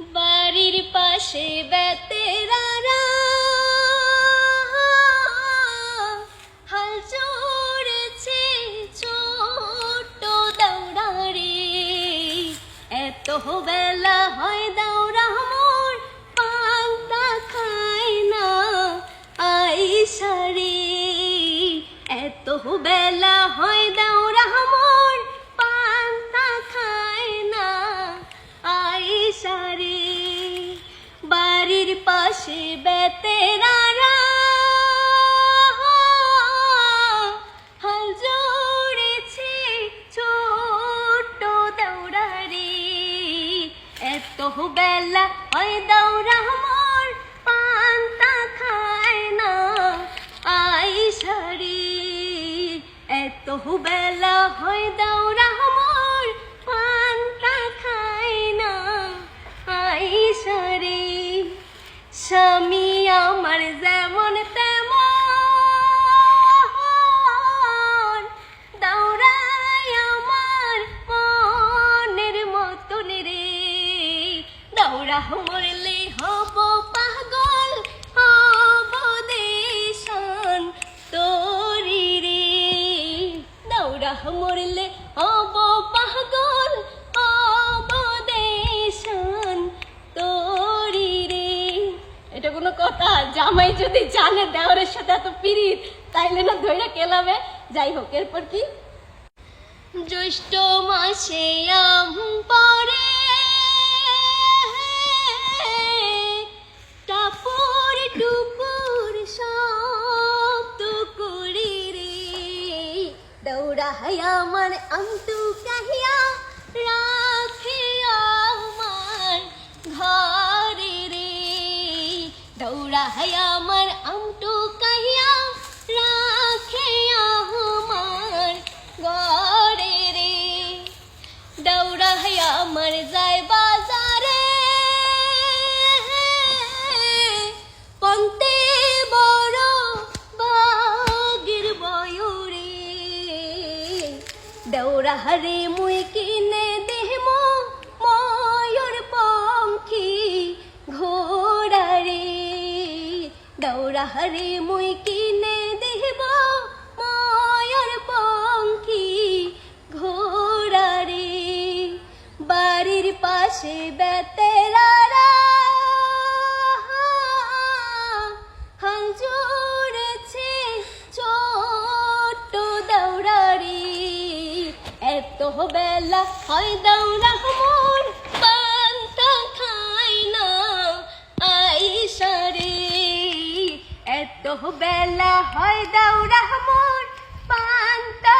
বাড়ির পাশে বেতেরারা। হাল এত বেলা হয় দৌড়া মোর, পান্তা খায় না আইসারে। এত বেলা পাশে বেতেরারা হাল জড়েছে ছোট দৌড়ারে এত বেলা হয় দৌড়া মোর, পান্তা খায় না আইসারে। এত বেলা এটা কোনো কথা, জামাই যদি জানে দেওয়ারের সাথে এত পিরিত তাইলে না ধৈরা কেলাবে। যাই হোক, এরপর কি? জ্যৈষ্ঠ মাসে আম পরে আমার আমটু কাহিয়া রাখে আমার ঘরে রে। দৌড়া আমার আমটু দৌড়া হারে মুই কিনে দেহম ময়ূর পঙ্খী ঘোড়া রে। দৌড়া হরে মুই কিনে দেহব ময়ূর পঙ্খী ঘোড়া রে। বাড়ির পাশে বেলা হয় দৌড়া মোর পান্তা খাই না আইসারে এত বেলা হয় দৌড়া মোর পান্তা